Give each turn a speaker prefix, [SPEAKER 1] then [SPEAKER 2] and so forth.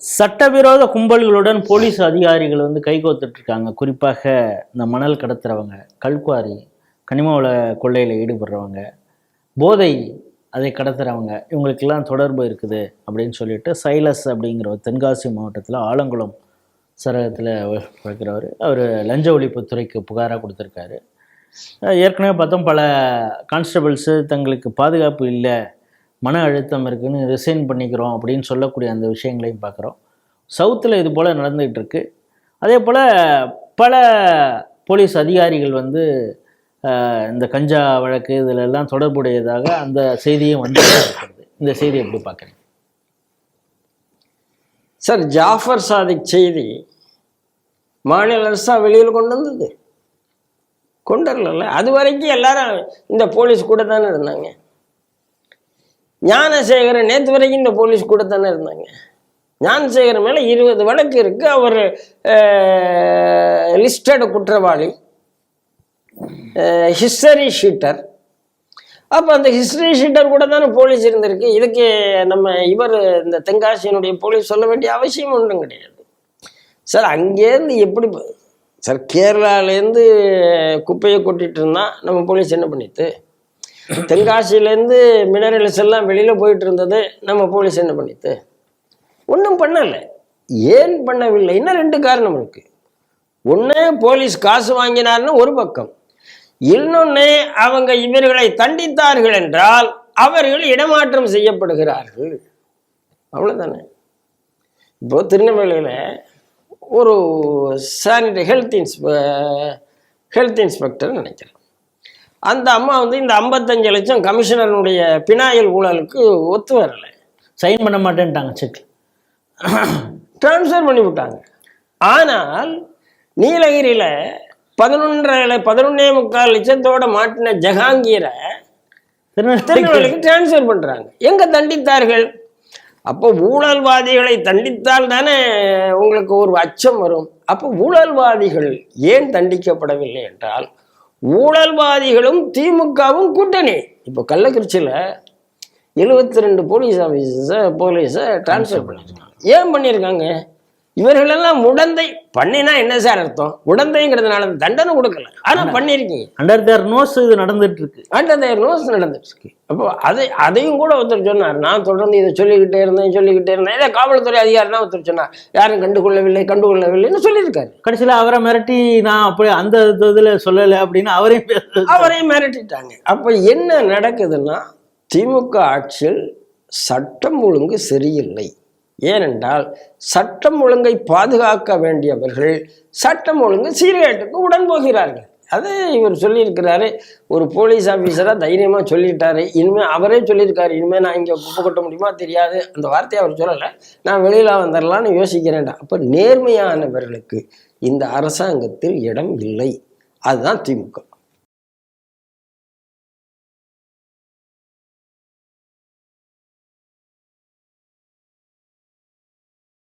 [SPEAKER 1] சட்டவிரோத கும்பல்களுடன் போலீஸ் அதிகாரிகள் வந்து கைகோத்துட்ருக்காங்க குறிப்பாக இந்த மணல் கடத்துறவங்க கல்குவாரி கனிம வள கொள்ளையில் ஈடுபடுறவங்க போதை அதை கடத்துகிறவங்க இவங்களுக்கெல்லாம் தொடர்பு இருக்குது அப்படின்னு சொல்லிட்டு சைலஸ் அப்படிங்கிற ஒரு தென்காசி மாவட்டத்தில் ஆலங்குளம் சரகத்தில் பிறக்கிறவர் அவர் லஞ்ச ஒழிப்புத்துறைக்கு புகாராக கொடுத்துருக்காரு. ஏற்கனவே பார்த்தோம் பல கான்ஸ்டபிள்ஸு தங்களுக்கு பாதுகாப்பு இல்லை மன அழுத்தம் இருக்குதுன்னு ரிசைன் பண்ணிக்கிறோம் அப்படின்னு சொல்லக்கூடிய அந்த விஷயங்களையும் பார்க்குறோம். சவுத்தில் இது போல் நடந்துகிட்டு இருக்கு அதே போல் பல போலீஸ் அதிகாரிகள் வந்து இந்த கஞ்சா வழக்கு இதில் எல்லாம் தொடர்புடையதாக அந்த செய்தியும் வந்து இருக்கிறது இந்த செய்தி எப்படி பார்க்குறீங்க?
[SPEAKER 2] சார் ஜாஃபர் சாதிக் செய்தி மாநில அரசா வெளியில் கொண்டு வந்தது. கொண்டு வரல அது வரைக்கும் எல்லாரும் இந்த போலீஸ் கூட தானே இருந்தாங்க. ஞானசேகரன் நேற்று வரைக்கும் இந்த போலீஸ் கூட தானே இருந்தாங்க. ஞானசேகரன் மேலே இருபது வழக்கு இருக்குது அவர் லிஸ்டட் குற்றவாளி. ஹிஸ்டரி ஷீட்டர் அப்போ அந்த ஹிஸ்டரி ஷீட்டர் கூட தானே போலீஸ் இருந்திருக்கு. இதுக்கு நம்ம இவர் இந்த தென்காசியினுடைய போலீஸ் சொல்ல வேண்டிய அவசியம் ஒன்றும் கிடையாது. சார் அங்கேருந்து எப்படி சார் கேரளாலேருந்து குப்பையை கொட்டிட்டு இருந்தால் நம்ம போலீஸ் என்ன பண்ணிட்டு தென்காசியிலேருந்து மினரல்ஸ் எல்லாம் வெளியில் போயிட்டு இருந்தது நம்ம போலீஸ் என்ன பண்ணிட்டு ஒன்றும் பண்ணலை. ஏன் பண்ணவில்லை? இன்னும் ரெண்டு காரணம் இருக்குது ஒன்று போலீஸ் காசு வாங்கினார்னு ஒரு பக்கம். இன்னொன்று அவங்க இவர்களை தண்டித்தார்கள் என்றால் அவர்கள் இடமாற்றம் செய்யப்படுகிறார்கள். அவ்வளோதானே இப்போ திருநெல்வேலியில் ஒரு சானிடரி ஹெல்த் இன்ஸ்பெ ஹெல்த் இன்ஸ்பெக்டர் நினைக்கிறேன். அந்த அம்மா வந்து இந்த ஐம்பத்தஞ்சு லட்சம் கமிஷனருடைய பினாயில் ஊழலுக்கு ஒத்து வரலை.
[SPEAKER 1] சைன் பண்ண மாட்டேன்ட்டாங்க செக்
[SPEAKER 2] ட்ரான்ஸ்ஃபர் பண்ணி விட்டாங்க. ஆனால் நீலகிரியில் பதினொன்றரை பதினொன்னே முக்கால் லட்சத்தோட மாட்டின ஜஹாங்கீரை
[SPEAKER 1] திருநெல்வேலி
[SPEAKER 2] திருநெல்வேலிக்கு டிரான்ஸ்ஃபர் பண்றாங்க. எங்க தண்டித்தார்கள்? அப்போ ஊழல்வாதிகளை தண்டித்தால் தானே உங்களுக்கு ஒரு அச்சம் வரும். அப்போ ஊழல்வாதிகள் ஏன் தண்டிக்கப்படவில்லை என்றால் ஊழல்வாதிகளும் திமுகவும் கூட்டணி. இப்போ கள்ளக்குறிச்சியில் எழுபத்தி ரெண்டு போலீஸ் ஆஃபீஸர்ஸை போலீஸை டிரான்ஸ்ஃபர் பண்ணியிருக்காங்க ஏன் பண்ணியிருக்காங்க? இவர்களெல்லாம் உடந்தை பண்ணினா என்ன சார் அர்த்தம்? உடந்தைங்கிறதுனால தண்டனை கொடுக்கல. ஆனால் பண்ணியிருக்கீங்க.
[SPEAKER 1] அண்டர் தேர் நோஸ் இது நடந்துட்டு இருக்கு
[SPEAKER 2] ஆண்டதையர் நோஸ் நடந்துட்டு இருக்கு அப்போ அதை அதையும் கூட ஒருத்தர் சொன்னார். நான் தொடர்ந்து இதை சொல்லிக்கிட்டே இருந்தேன் சொல்லிக்கிட்டே இருந்தேன். இதை காவல்துறை அதிகாரி தான் ஒருத்தர் சொன்னார். யாரும் கண்டுகொள்ளவில்லை கண்டுகொள்ளவில்லைன்னு சொல்லியிருக்காரு.
[SPEAKER 1] கடைசியில் அவரை மிரட்டி நான் அப்படி அந்த இதில் சொல்லலை அப்படின்னு அவரையும் பேச-
[SPEAKER 2] அவரை மிரட்டிட்டாங்க. அப்போ என்ன நடக்குதுன்னா திமுக ஆட்சியில் சட்டம் ஒழுங்கு சரியில்லை. ஏனென்றால் சட்டம் ஒழுங்கை பாதுகாக்க வேண்டியவர்கள் சட்டம் ஒழுங்கு சீர்கேட்டுக்கு உடன் போகிறார்கள். அது இவர் சொல்லியிருக்கிறாரு. ஒரு போலீஸ் ஆஃபீஸராக தைரியமாக சொல்லிட்டாரு. இனிமேல் அவரே சொல்லியிருக்காரு. இனிமேல் நான் இங்கே குப்பை கொட்ட முடியுமா தெரியாது. அந்த வார்த்தையை அவர் சொல்லலை. நான் வெளியில் வந்துடலான்னு யோசிக்கிறேன்டா. அப்போ நேர்மையானவர்களுக்கு இந்த அரசாங்கத்தில் இடம் இல்லை. அதுதான் திமுக.